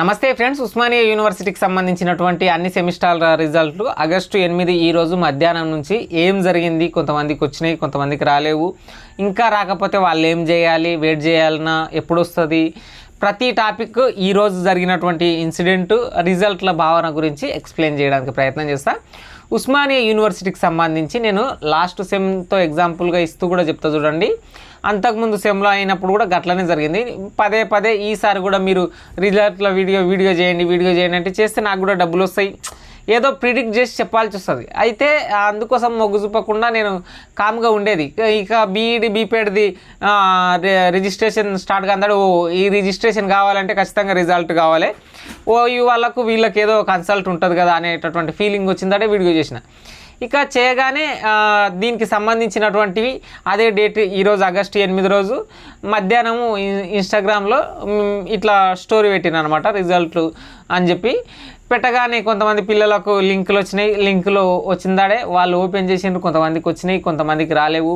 నమస్తే ఫ్రెండ్స్ ఉస్మానియా యూనివర్సిటీకి సంబంధించినటువంటి అన్ని సెమిస్టర్ల రిజల్ట్లు. ఆగస్టు ఎనిమిది ఈ రోజు మధ్యాహ్నం నుంచి ఏం జరిగింది కొంతమందికి వచ్చినాయి కొంతమందికి రాలేవు. ఇంకా రాకపోతే వాళ్ళు ఏం చేయాలి వెయిట్ చేయాలన్నా ఎప్పుడు వస్తుంది? ప్రతి టాపిక్ ఈరోజు జరిగినటువంటి ఇన్సిడెంట్ రిజల్ట్ల భావన గురించి ఎక్స్ప్లెయిన్ చేయడానికి ప్రయత్నం చేస్తా. ఉస్మానియా యూనివర్సిటీకి సంబంధించి నేను లాస్ట్ సెమ్తో ఎగ్జాంపుల్గా ఇస్తూ కూడా చెప్తా చూడండి. అంతకుముందు సెమ్లో అయినప్పుడు కూడా గట్లనే జరిగింది. పదే పదే ఈసారి కూడా మీరు రిజల్ట్ల వీడియో వీడియో చేయండి వీడియో చేయండి అంటే చేస్తే నాకు కూడా డబ్బులు వస్తాయి. ఏదో ప్రిడిక్ట్ చేసి చెప్పాల్సి వస్తుంది. అయితే అందుకోసం మొగ్గు చూపకుండా నేను కామ్గా ఉండేది. ఇక బీఈడి బీపీఎడ్ది రిజిస్ట్రేషన్ స్టార్ట్ కాదాడు ఓ ఈ రిజిస్ట్రేషన్ కావాలంటే ఖచ్చితంగా రిజల్ట్ కావాలి. ఓ ఈ వాళ్ళకు వీళ్ళకి ఏదో కన్సల్ట్ ఉంటుంది కదా అనేటటువంటి ఫీలింగ్ వచ్చిందంటే వీడియో చేసిన. ఇక చేయగానే దీనికి సంబంధించినటువంటివి అదే డేట్ ఈరోజు ఆగస్టు ఎనిమిది రోజు మధ్యాహ్నము ఇన్- ఇన్స్టాగ్రామ్లో ఇట్లా స్టోరీ పెట్టిన అనమాట రిజల్ట్లు అని చెప్పి. పెట్టగానే కొంతమంది పిల్లలకు లింకులు వచ్చినాయి. లింకులు వచ్చిందాడే వాళ్ళు ఓపెన్ చేసిండ్రు. కొంతమందికి వచ్చినాయి కొంతమందికి రాలేవు.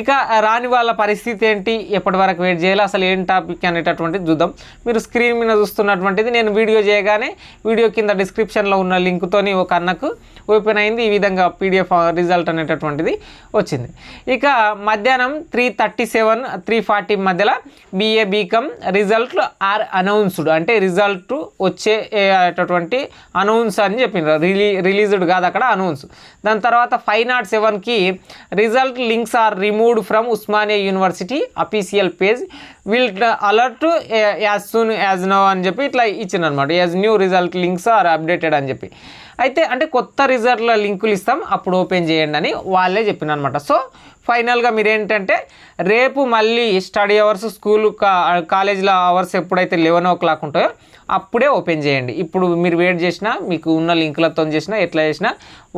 ఇక రాని వాళ్ళ పరిస్థితి ఏంటి? ఎప్పటి వరకు వెయిట్ చేయాలి? అసలు ఏం టాపిక్ అనేటటువంటిది చూద్దాం. మీరు స్క్రీన్ మీద చూస్తున్నటువంటిది నేను వీడియో చేయగానే వీడియో కింద డిస్క్రిప్షన్లో ఉన్న లింక్తోని ఒక అన్నకు ఓపెన్ అయింది. ఈ విధంగా పీడిఎఫ్ రిజల్ట్ అనేటటువంటిది వచ్చింది. ఇక మధ్యాహ్నం three thirty seven three forty మధ్యలో బీఏ బీకమ్ రిజల్ట్లు ఆర్ అనౌన్స్డ్ అంటే రిజల్ట్ వచ్చేటటువంటి అనౌన్స్ అని చెప్పిండ్రు. రిలీ రిలీజ్డ్ కాదు అక్కడ అనౌన్స్ దాని తర్వాత ఫైవ్ నాట్ సెవెన్కి result links are removed from Osmania university official page will alert as soon as no అని చెప్పి ఇట్లా ఇచ్చింది అనమాట as new result links are updated అని చెప్పి. అయితే అంటే కొత్త రిజల్ట్ల లింకులు ఇస్తాం అప్పుడు ఓపెన్ చేయండి అని వాళ్ళే చెప్పిన అనమాట సో ఫైనల్గా మీరు ఏంటంటే రేపు మళ్ళీ స్టడీ అవర్స్ స్కూల్ కా కాలేజీలో అవర్స్ ఎప్పుడైతే లెవెన్ ఓ క్లాక్ ఉంటాయో అప్పుడే ఓపెన్ చేయండి. ఇప్పుడు మీరు వెయిట్ చేసినా మీకు ఉన్న లింకులతో చేసినా ఎట్లా చేసినా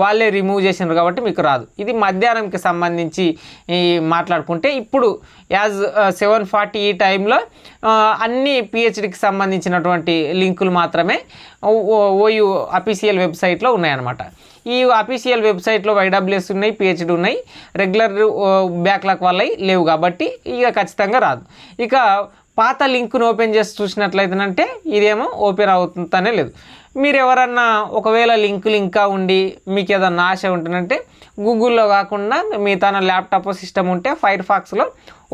వాళ్ళే రిమూవ్ చేసినారు కాబట్టి మీకు రాదు. ఇది మధ్యాహ్నంకి సంబంధించి మాట్లాడుకుంటే ఇప్పుడు యాజ్ సెవెన్ ఫార్టీ ఈ టైంలో uh, అన్ని పిహెచ్డికి సంబంధించినటువంటి లింకులు మాత్రమే ఓయూ అఫీషియల్ వెబ్సైట్లో ఉన్నాయన్నమాట. ఈ అఫీషియల్ వెబ్సైట్లో వైడబ్ల్యూఎస్ ఉన్నాయి పిహెచ్డి ఉన్నాయి. రెగ్యులర్ బ్యాక్లాక్ వాళ్ళవి లేవు కాబట్టి ఇక ఖచ్చితంగా రాదు. ఇక పాత లింక్ను ఓపెన్ చేసి చూసినట్లయితేనంటే ఇదేమో ఓపెన్ అవుతుందనే లేదు. మీరు ఎవరన్నా ఒకవేళ లింకులు ఇంకా ఉండి మీకు ఏదన్నా ఆశ ఉంటుందంటే గూగుల్లో కాకుండా మీ తన ల్యాప్టాప్ సిస్టమ్ ఉంటే ఫైర్ ఫాక్స్లో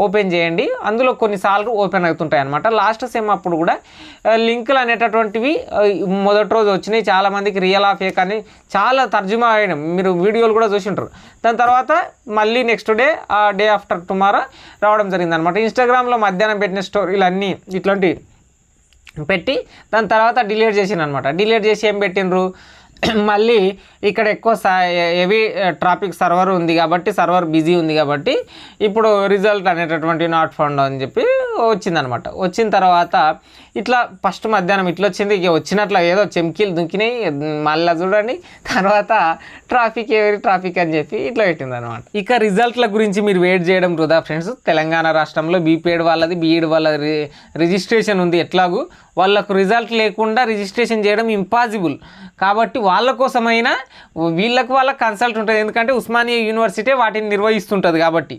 ఓపెన్ చేయండి. అందులో కొన్నిసార్లు ఓపెన్ అవుతుంటాయి అనమాట లాస్ట్ సెమ్ అప్పుడు కూడా లింకులు అనేటటువంటివి మొదటి రోజు వచ్చినాయి. చాలామందికి రియల్ ఆఫ్ ఫేక్ అని చాలా తర్జుమా అయిన మీరు వీడియోలు కూడా చూసి ఉంటారు. దాని తర్వాత మళ్ళీ నెక్స్ట్ డే ఆ డే ఆఫ్టర్ టుమారో రావడం జరిగింది అనమాట ఇన్స్టాగ్రామ్లో మధ్యాహ్నం పెట్టిన స్టోరీలు అన్నీ ఇట్లాంటి పెట్టి దాని తర్వాత డిలీట్ చేసిన అనమాట డిలీట్ చేసి ఏం పెట్టినరు మళ్ళీ ఇక్కడ ఎక్కువ హెవీ ట్రాఫిక్ సర్వర్ ఉంది కాబట్టి సర్వర్ బిజీ ఉంది కాబట్టి ఇప్పుడు రిజల్ట్ అనేటటువంటి నాట్ ఫౌండ్ అని చెప్పి వచ్చిందనమాట. వచ్చిన తర్వాత ఇట్లా ఫస్ట్ మధ్యాహ్నం ఇట్లా వచ్చింది ఇక వచ్చినట్ల ఏదో చెమ్కీలు దుంకినాయి మళ్ళీ చూడండి తర్వాత ట్రాఫిక్ ఎవరి ట్రాఫిక్ అని చెప్పి ఇట్లా పెట్టింది అనమాట ఇక రిజల్ట్ల గురించి మీరు వెయిట్ చేయడం వృధా ఫ్రెండ్స్. తెలంగాణ రాష్ట్రంలో బీపీఎడ్ వాళ్ళది బీఈడ్ వాళ్ళ రి- రిజిస్ట్రేషన్ ఉంది ఎట్లాగూ. వాళ్ళకు రిజల్ట్ లేకుండా రిజిస్ట్రేషన్ చేయడం ఇంపాసిబుల్. కాబట్టి వాళ్ళ కోసమైనా వీళ్ళకు వాళ్ళ కన్సల్ట్ ఉంటుంది. ఎందుకంటే ఉస్మానియా యూనివర్సిటీ వాటిని నిర్వహిస్తుంటుంది కాబట్టి.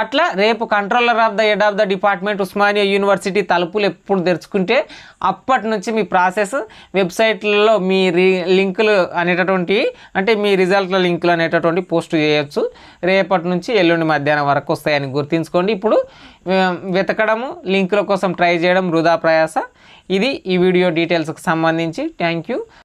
అట్లా రేపు controller of the head of the department Osmania university తలుపులు ఎప్పుడు తెరుచుకుంటే అప్పటి నుంచి మీ ప్రాసెస్ వెబ్సైట్లలో మీ రి లింకులు అనేటటువంటి అంటే మీ రిజల్ట్ల లింకులు అనేటటువంటి పోస్ట్ చేయొచ్చు. రేపటి నుంచి ఎల్లుండి మధ్యాహ్నం వరకు వస్తాయని గుర్తుంచుకోండి. ఇప్పుడు వెతకడము లింకుల కోసం ట్రై చేయడం వృధా ప్రయాస. ఇది ఈ వీడియో డీటెయిల్స్కి సంబంధించి. Thank you.